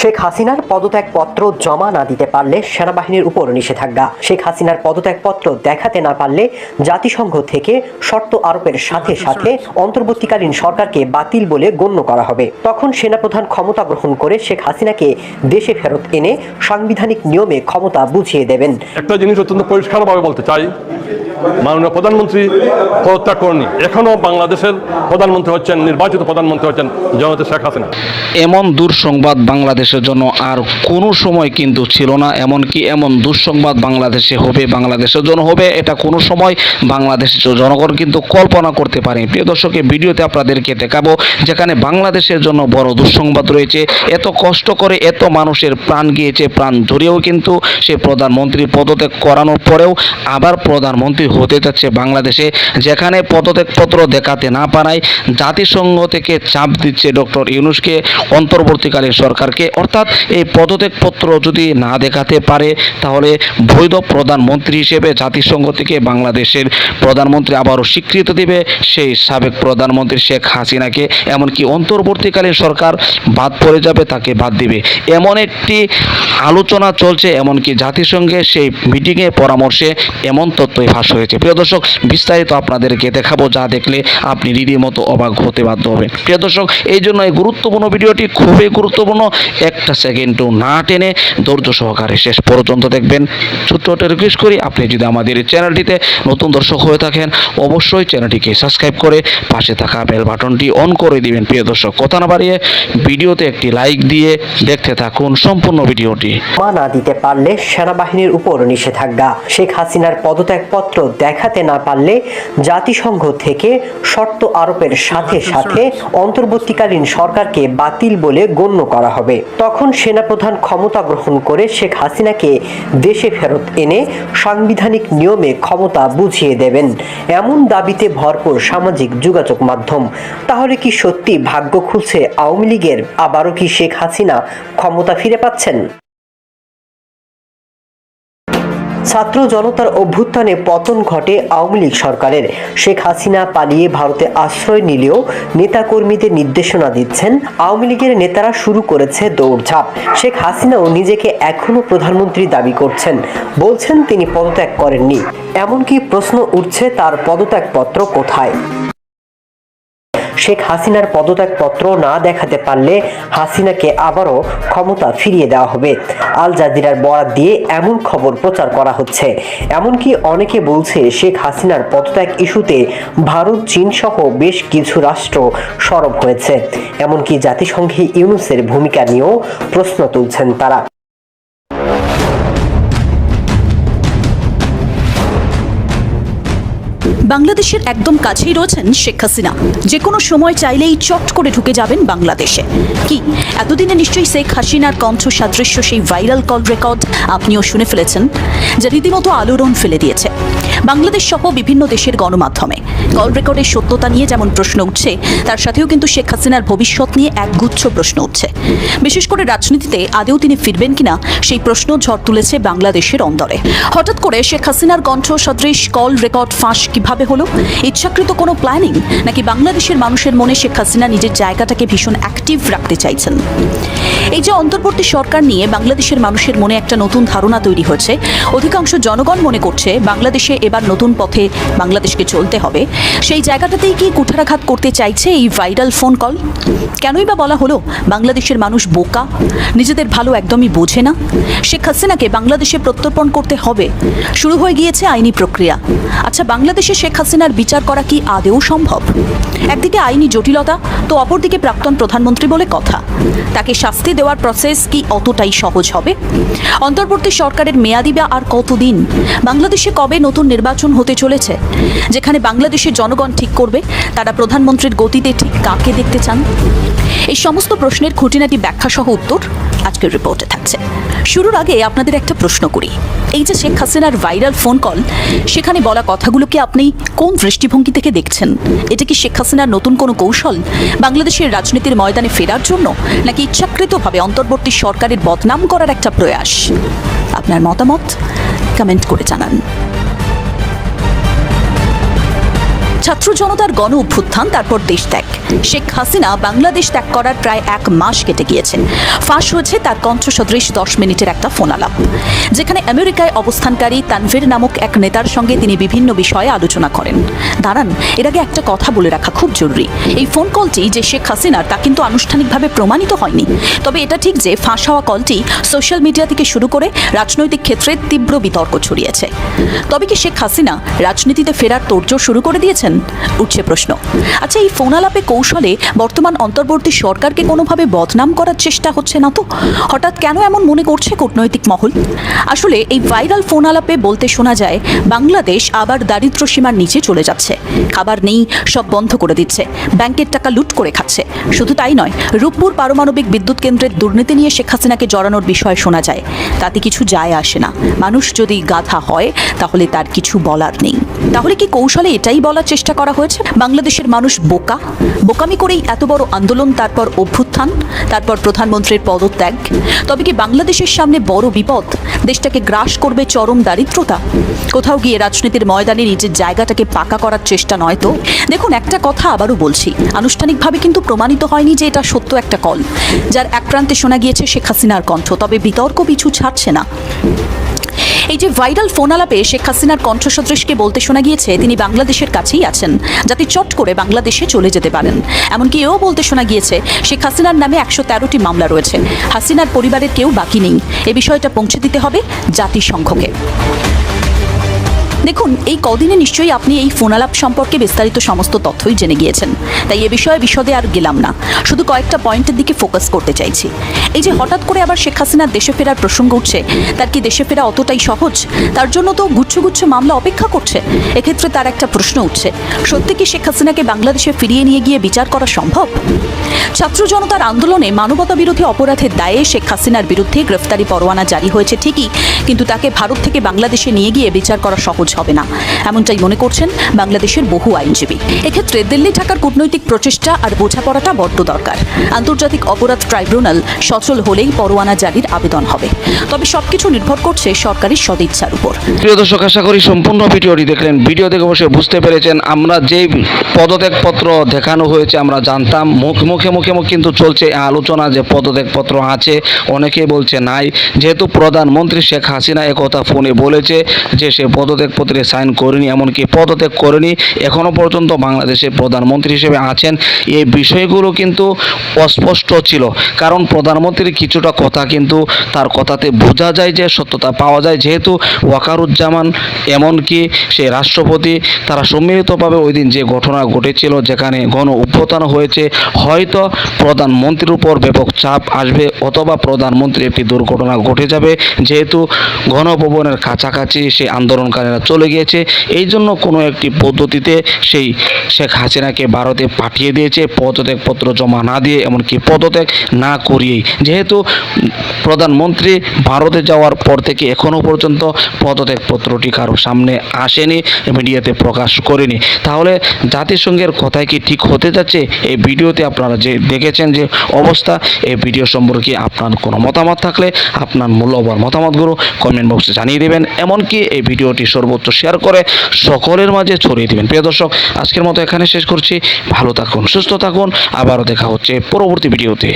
শেখ হাসিনার পদত্যাগপত্র জমা না দিতে পারলে সেনাবাহিনীর উপর নিষেধাজ্ঞা। শেখ হাসিনার পদত্যাগপত্র দেখাতে না পারলে জাতিসংঘ থেকে শর্ত আরোপের সাথে সাথে অন্তর্বর্তীকালীন সরকারকে বাতিল বলে গণ্য করা হবে। তখন সেনাপ্রধান ক্ষমতা গ্রহণ করে শেখ হাসিনাকে দেশে ফেরত এনে সাংবিধানিক নিয়মে ক্ষমতা বুঝিয়ে দেবেন। একটা জিনিস অত্যন্ত পরিষ্কারভাবে বলতে চাই। মাননীয় প্রধানমন্ত্রী পদত্যাগ করেনি এখনও বাংলাদেশের প্রধানমন্ত্রী হচ্ছেন, নির্বাচিত প্রধানমন্ত্রী হচ্ছেন জনতা শেখ হাসিনা। এমন দুঃসংবাদ বাংলাদেশের জন্য আর কোনো সময় কিন্তু ছিল না, এমনকি এমন দুঃসংবাদ বাংলাদেশে হবে, বাংলাদেশের জন্য হবে এটা কোনো সময় বাংলাদেশের জনগণ কিন্তু কল্পনা করতে পারে প্রিয় দর্শক ভিডিওতে আপনাদেরকে দেখাবো যেখানে বাংলাদেশের জন্য বড় দুঃসংবাদ রয়েছে। এত কষ্ট করে এত মানুষের প্রাণ গিয়েছে, প্রাণ ধরেও কিন্তু সে প্রধানমন্ত্রী পদত্যাগ করানোর পরেও আবার প্রধানমন্ত্রী হতে যাচ্ছে বাংলাদেশে, যেখানে পদত্যাগপত্র দেখাতে না পারায় জাতিসংঘ থেকে চাপ দিচ্ছে ডক্টর ইউনুসকে, অন্তর্বর্তীকালীন সরকারকে। অর্থাৎ এই পদত্যাগপত্র যদি না দেখাতে পারে, তাহলে বৈধ প্রধানমন্ত্রী হিসেবে জাতিসংঘ থেকে বাংলাদেশের প্রধানমন্ত্রী আবারও স্বীকৃতি দেবে সেই সাবেক প্রধানমন্ত্রী শেখ হাসিনাকে। এমনকি অন্তর্বর্তীকালীন সরকার বাদ পড়ে যাবে, তাকে বাদ দিবে। এমন একটি আলোচনা চলছে, এমনকি জাতিসংঘের সেই মিটিংয়ে পরামর্শে এমন তথ্যই ফাঁস হয়েছে প্রিয় দর্শক, বিস্তারিত আপনাদেরকে দেখাবো, যা দেখলে আপনি রীতিমতো অবাক হতে বাধ্য হবেন। প্রিয় দর্শক, এই জন্য এই গুরুত্বপূর্ণ ভিডিওটি খুবই গুরুত্বপূর্ণ। একটা সেকেন্ডও না টেনে ধৈর্য সহকারে শেষ পর্যন্ত দেখবেন। ছোট্ট রিকোয়েস্ট করি, আপনি যদি আমাদের চ্যানেলটিতে নতুন দর্শক হয়ে থাকেন, অবশ্যই চ্যানেলটিকে সাবস্ক্রাইব করে পাশে থাকা বেল বাটনটি অন করে দিবেন। প্রিয় দর্শক, কথা না বাড়িয়ে ভিডিওতে একটি লাইক দিয়ে দেখতে থাকুন সম্পূর্ণ ভিডিওটি। জমা না দিতে পারলে সেনাবাহিনীর উপর নিষেধাজ্ঞা। শেখ হাসিনার পদত্যাগপত্র দেখাতে না পারলে জাতিসংঘ থেকে শর্ত আরোপের সাথে সাথে অন্তর্বর্তীকালীন সরকারকে বাতিল বলে গণ্য করা হবে। তখন সেনাপ্রধান ক্ষমতা গ্রহণ করে শেখ হাসিনাকে দেশে ফেরত এনে সাংবিধানিক নিয়মে ক্ষমতা বুঝিয়ে দেবেন। এমন দাবিতে ভরপুর সামাজিক যোগাযোগ মাধ্যম। তাহলে কি সত্যি ভাগ্য খুলছে আওয়ামী লীগের? আবারও কি শেখ হাসিনা ক্ষমতা ফিরে পাচ্ছেন? ছাত্র জনতার অভ্যুত্থানে পতন ঘটে আওয়ামী লীগ সরকারের। শেখ হাসিনা পালিয়ে ভারতে আশ্রয় নিলেও নেতাকর্মীদের নির্দেশনা দিচ্ছেন আওয়ামী লীগের নেতারা শুরু করেছে দৌড়ঝাঁপ। শেখ হাসিনাও নিজেকে এখনও প্রধানমন্ত্রী দাবি করছেন। বলছেন তিনি পদত্যাগ করেননি। এমনকি প্রশ্ন উঠছে তার পদত্যাগপত্র কোথায়? শেখ হাসিনার পদত্যাগপত্র না দেখাতে পারলে হাসিনাকে আবারও ক্ষমতা ফিরিয়ে দেওয়া হবে। আল জাজিরার বরাত দিয়ে এমন খবর প্রচার করা হচ্ছে। এমনকি অনেকে বলছে শেখ হাসিনার পদত্যাগ ইস্যুতে ভারত, চীন সহ বেশ কিছু রাষ্ট্র সরব হয়েছে। এমনকি জাতিসংঘে ইউনুসের ভূমিকা নিয়েও প্রশ্ন তুলছেন তারা। বাংলাদেশের একদম কাছেই রয়েছেন শেখ হাসিনা। যে কোনো সময় চাইলেই চট করে ঢুকে যাবেন বাংলাদেশে। কি? এতদিনে নিশ্চয়ই শেখ হাসিনার কণ্ঠ সাদৃশ্য সেই ভাইরাল কল রেকর্ড আপনিও শুনে ফেলেছেন? যা রীতিমতো আলোড়ন ফেলে দিয়েছে। বাংলাদেশ সহ বিভিন্ন দেশের গণমাধ্যমে। কল রেকর্ডের সত্যতা নিয়ে যেমন প্রশ্ন উঠছে, তার সাথেও কিন্তু শেখ হাসিনার ভবিষ্যৎ নিয়ে একগুচ্ছ প্রশ্ন উঠছে। বিশেষ করে রাজনীতিতে আদেও তিনি ফিরবেন কিনা, সেই প্রশ্ন ঝড় তুলেছে বাংলাদেশের অন্দরে। হঠাৎ করে শেখ হাসিনার কণ্ঠ সদৃশ কল রেকর্ড ফাঁস কীভাবে হলো? ইচ্ছাকৃত কোনো প্ল্যানিং? নাকি বাংলাদেশের মানুষের মনে শেখ হাসিনা নিজের জায়গাটাকে ভীষণ অ্যাক্টিভ রাখতে চাইছেন? এই যে অন্তর্বর্তী সরকার নিয়ে বাংলাদেশের মানুষের মনে একটা নতুন ধারণা তৈরি হয়েছে, অধিকাংশ জনগণ মনে করছে বাংলাদেশে এবার নতুন পথে বাংলাদেশকে চলতে হবে। সেই জায়গাটাতেই কি কুঠারাঘাত করতে চাইছে এই ভাইরাল ফোন কল? কেনই বা বলা হলো বাংলাদেশের মানুষ বোকা, নিজেদের ভালো একদমই বোঝে না? শেখ হাসিনাকে বাংলাদেশে প্রত্যর্পণ করতে হবে। শুরু হয়ে গিয়েছে আইনি প্রক্রিয়া। আচ্ছা বাংলাদেশে শেখ হাসিনার বিচার করা কি আদেও সম্ভব? একদিকে আইনি জটিলতা, তো অপরদিকে প্রাক্তন প্রধানমন্ত্রী বলে কথা। তাকে শাস্তি দেওয়ার প্রসেস কি অতটাই সহজ হবে? অন্তর্বর্তী সরকারের মেয়াদি বা আর কতদিন? বাংলাদেশে কবে নতুন নির্বাচন হতে চলেছে, যেখানে বাংলাদেশের জনগণ ঠিক করবে, তারা প্রধানমন্ত্রীর গতিতে ঠিক কাকে দেখতে চান? এই সমস্ত প্রশ্নের খুঁটিনাটি ব্যাখ্যা সহ উত্তর আজকের রিপোর্টে থাকছে। শুরুর আগে আপনাদের একটা প্রশ্ন করি। এই যে শেখ হাসিনার ভাইরাল ফোন কল, সেখানে বলা কথাগুলোকে আপনি কোন দৃষ্টিভঙ্গি থেকে দেখছেন? এটা কি শেখ হাসিনার নতুন কোনো কৌশল, বাংলাদেশের রাজনীতির ময়দানে ফেরার জন্য, নাকি ইচ্ছাকৃতভাবে অন্তর্বর্তী সরকারের বদনাম করার একটা প্রয়াস? আপনার মতামত কমেন্ট করে জানান। ছাত্র জনতার গণ অভ্যুত্থান, তারপর দেশ ত্যাগ। শেখ হাসিনা বাংলাদেশ ত্যাগ করার প্রায় এক মাস কেটে গিয়েছেন। ফাঁস হয়েছে তার কণ্ঠসদৃশ দশ মিনিটের একটা ফোন আলাপ। যেখানে আমেরিকায় অবস্থানকারী তানভীর নামক এক নেতার সঙ্গে তিনি বিভিন্ন বিষয়ে আলোচনা করেন। দাঁড়ান, এর আগে একটা কথা বলে রাখা খুব জরুরি। এই ফোন কলটি যে শেখ হাসিনার, তা কিন্তু আনুষ্ঠানিকভাবে প্রমাণিত হয়নি। তবে এটা ঠিক যে ফাঁস হওয়া কলটি সোশ্যাল মিডিয়া থেকে শুরু করে রাজনৈতিক ক্ষেত্রে তীব্র বিতর্ক ছড়িয়েছে। তবে কি শেখ হাসিনা রাজনীতিতে ফেরার তোড়জোড় শুরু করে দিয়েছেন? উঠছে প্রশ্ন। আচ্ছা এই ফোন আলাপে কৌশলে বর্তমান অন্তর্বর্তী সরকারকে কোনোভাবে বদনাম করার চেষ্টা হচ্ছে না তো? হঠাৎ কেন এমন মনে করছে কূটনৈতিক মহল? আসলে এই ভাইরাল ফোন আলাপে বলতে শোনা যায়, বাংলাদেশ আবার দারিদ্র সীমার নিচে চলে যাচ্ছে। খাবার নেই, সব বন্ধ করে দিচ্ছে। ব্যাংকের টাকা লুট করে খাচ্ছে। শুধু তাই নয়, রূপপুর পারমাণবিক বিদ্যুৎ কেন্দ্রের দুর্নীতি নিয়ে শেখ হাসিনাকে জড়ানোর বিষয় শোনা যায়। তাতে কিছু যায় আসে না। মানুষ যদি গাধা হয়, তাহলে তার কিছু বলার নেই। তাহলে কি কৌশলে এটাই বলার চেষ্টা করা হয়েছে। বাংলাদেশের মানুষ বোকা। বোকামি করেই এত বড় আন্দোলন, তারপর অভ্যুত্থান, তারপর প্রধানমন্ত্রীর পদত্যাগ। তবে কি বাংলাদেশের সামনে বড় বিপদ? দেশটাকে গ্রাস করবে চরম দারিদ্রতা? কোথাও গিয়ে রাজনীতির ময়দানে নিজের জায়গাটাকে পাকা করার চেষ্টা নয় তো? দেখুন, একটা কথা আবারও বলছি। আনুষ্ঠানিকভাবে কিন্তু প্রমাণিত হয়নি যে এটা সত্য একটা কল। যার এক প্রান্তে শোনা গিয়েছে শেখ হাসিনার কণ্ঠ, তবে বিতর্ক পিছু ছাড়ছে না। এই যে ভাইরাল ফোন আলাপে শেখ হাসিনার কণ্ঠসদৃশকে বলতে শোনা গিয়েছে, তিনি বাংলাদেশের কাছেই আছেন, যাতে চট করে বাংলাদেশে চলে যেতে পারেন। এমনকি এও বলতে শোনা গিয়েছে, শেখ হাসিনার নামে একশো তেরোটি মামলা রয়েছে। হাসিনার পরিবারের কেউ বাকি নেই। এ বিষয়টা পৌঁছে দিতে হবে জাতিসংঘকে। দেখুন, এই কদিনে নিশ্চয়ই আপনি এই ফোনালাপ সম্পর্কে বিস্তারিত সমস্ত তথ্যই জেনে গিয়েছেন। তাই এ বিষয়ে বিশদে আর গেলাম না। শুধু কয়েকটা পয়েন্টের দিকে ফোকাস করতে চাইছি। এই যে হঠাৎ করে আবার শেখ হাসিনার দেশে ফেরার প্রসঙ্গ উঠছে, তার কি দেশে ফেরা অতটাই সহজ? তার জন্য তো গুচ্ছ গুচ্ছ মামলা অপেক্ষা করছে। এক্ষেত্রে তার একটা প্রশ্ন উঠছে, সত্যি কি শেখ হাসিনাকে বাংলাদেশে ফিরিয়ে নিয়ে গিয়ে বিচার করা সম্ভব? ছাত্র জনতার আন্দোলনে মানবতা বিরোধী অপরাধের দায়ে শেখ হাসিনার বিরুদ্ধে গ্রেফতারি পরোয়ানা জারি হয়েছে ঠিকই, কিন্তু তাকে ভারত থেকে বাংলাদেশে নিয়ে গিয়ে বিচার করা সহজ হবে না। এমনটাই মনে করছেন বাংলাদেশের বহু আইনজীবী। এক্ষেত্রে দিল্লি ঢাকার কূটনৈতিক প্রচেষ্টা আর বোঝাপড়াটা বড্ড দরকার। আন্তর্জাতিক অপরাধ ট্রাইব্যুনাল সচল হলেই পরোয়ানা জারির আবেদন হবে। তবে সবকিছু নির্ভর করছে সরকারের সদিচ্ছার উপর। প্রিয় দর্শক, আশা করি সম্পূর্ণ ভিডিওটি দেখলেন। ভিডিও দেখে অবশ্যই বুঝতে পেরেছেন, আমরা যে পদত্যাগপত্র দেখানো হয়েছে আমরা জানতাম। মুখ- মুখে মুখে, মুখ কিন্তু চলছে আলোচনা যে পদত্যাগপত্র আছে। অনেকেই বলছে নাই। যেহেতু প্রধানমন্ত্রী শেখ হাসিনা একথা ফোনে বলেছে যে সে পদত্যাগপত্রে সাইন করেনি, এমনকি পদত্যাগ করেনি এখনও পর্যন্ত বাংলাদেশের প্রধানমন্ত্রী হিসেবে আছেন। এই বিষয়গুলো কিন্তু অস্পষ্ট ছিল, কারণ প্রধানমন্ত্রীর কিছুটা কথা কিন্তু তার কথাতে বোঝা যায় যে, সত্যতা পাওয়া যায়। যেহেতু ওয়াকারুজ্জামান এমনকি সে রাষ্ট্রপতি, তারা সম্মিলিতভাবে ওই দিন যে ঘটনা ঘটেছিল, যেখানে গণ উত্থান হয়েছে, হয়তো প্রধানমন্ত্রীর উপর ব্যাপক চাপ আসবে, অথবা প্রধানমন্ত্রী একটি দুর্ঘটনা ঘটে যাবে। যেহেতু গণভবনের কাছাকাছি সেই আন্দোলনকারীরা চলে গিয়েছে। এই জন্য কোনো একটি পদ্ধতিতে সেই শেখ হাসিনাকে ভারতে পাঠিয়ে দিয়েছে। পদত্যাগপত্র জমা না দিয়ে এমনকি পদত্যাগ না করিয়েই। যেহেতু প্রধানমন্ত্রী ভারতে যাওয়ার পর থেকে এখনও পর্যন্ত পদত্যাগপত্রটি কারও সামনে আসেনি, মিডিয়াতে প্রকাশ করেনি। তাহলে জাতিসংঘের কথাই কি ঠিক হতে যাচ্ছে? এই ভিডিওতে আপনারা যে দেখেছেন যে অবস্থা, এই ভিডিও সম্পর্কে আপনার কোনো মতামত থাকলে আপনার মূল্যবান মতামতগুলো কমেন্ট বক্সে জানিয়ে দেবেন। এমনকি এই ভিডিওটি সর্বোচ্চ শেয়ার করে সকলের মাঝে ছড়িয়ে দিবেন। প্রিয় দর্শক, আজকের মতো এখানে শেষ করছি। ভালো থাকুন, সুস্থ থাকুন। আবারও দেখা হচ্ছে পরবর্তী ভিডিওতে।